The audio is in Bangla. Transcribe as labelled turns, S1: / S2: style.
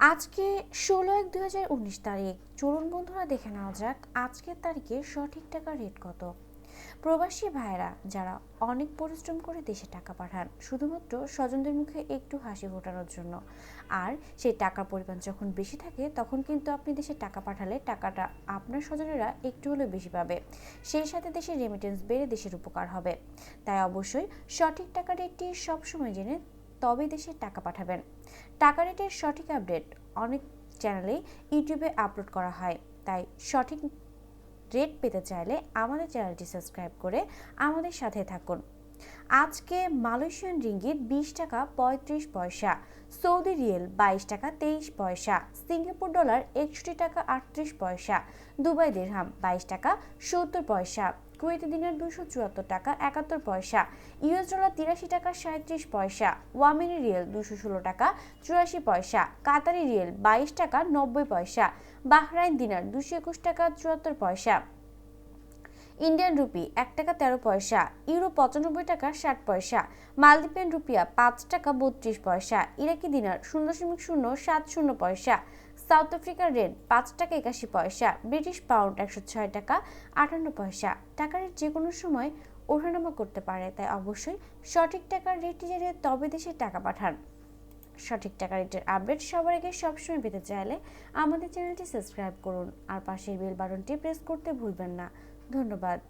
S1: আজকে ষোলো এক দুই হাজার উনিশ তারিখ। চলুন বন্ধুরা দেখে নেওয়া যাক আজকের তারিখে সঠিক টাকার রেট কত। প্রবাসী ভাইয়েরা, যারা অনেক পরিশ্রম করে দেশে টাকা পাঠান, শুধুমাত্র স্বজনদের মুখে একটু হাসি ফোটানোর জন্য। আর সেই টাকার পরিমাণ যখন বেশি থাকে, তখন কিন্তু আপনি দেশে টাকা পাঠালে টাকাটা আপনার স্বজনেরা একটু হলেও বেশি পাবে। সেই সাথে দেশের রেমিটেন্স বেড়ে দেশের উপকার হবে। তাই অবশ্যই সঠিক টাকা রেটটি সবসময় জেনে তবে দেশে টাকা পাঠাবেন। টাকা রেটের সঠিক আপডেট অনেক চ্যানেলেই ইউটিউবে আপলোড করা হয়। তাই সঠিক রেট পেতে চাইলে আমাদের চ্যানেলটি সাবস্ক্রাইব করে আমাদের সাথে থাকুন। আজকে মালয়েশিয়ান রিঙ্গিত বিশ টাকা পঁয়ত্রিশ পয়সা, সৌদি রিয়েল বাইশ টাকা তেইশ পয়সা, সিঙ্গাপুর ডলার একষট্টি টাকা আটত্রিশ পয়সা, দুবাই দেড়হাম বাইশ টাকা সত্তর পয়সা। কুয়েতি দিনের দুশো চুয়াত্তর টাকা, একাত্তর পয়সা। ইউএস ডলার তিরাশি টাকা সাঁত্রিশ পয়সা। ওয়ামিনি রিয়েল দুশো ষোলো টাকা, চুরাশি পয়সা। কাতারি রিয়েল বাইশ টাকা, নব্বই পয়সা। বাহরাইন দিনার দুশো একুশ টাকা, চুয়াত্তর পয়সা। ইন্ডিয়ান রুপি এক টাকা তেরো পয়সা, ইউরো পঁচানব্বই টাকা ষাট পয়সা মালদ্বীপিয়ান রুপিয়া পাঁচ টাকা বত্রিশ পয়সা, ইরাকি দিনার শূন্য দশমিক শূন্য সাত শূন্য পয়সা, সাউথ আফ্রিকার রেট পাঁচ টাকা একাশি পয়সা, ব্রিটিশ পাউন্ড একশো ছয় টাকা আটান্ন পয়সা। টাকার যে কোনো সময় ওঠানামা করতে পারে, তাই অবশ্যই সঠিক টাকার রেটটি জেনে তবে দেশে টাকা পাঠান। সঠিক টাকা রেটের আপডেট সবার আগে সবসময় পেতে চাইলে আমাদের চ্যানেলটি সাবস্ক্রাইব করুন আর পাশের বেল বাটনটি প্রেস করতে ভুলবেন না। ধন্যবাদ।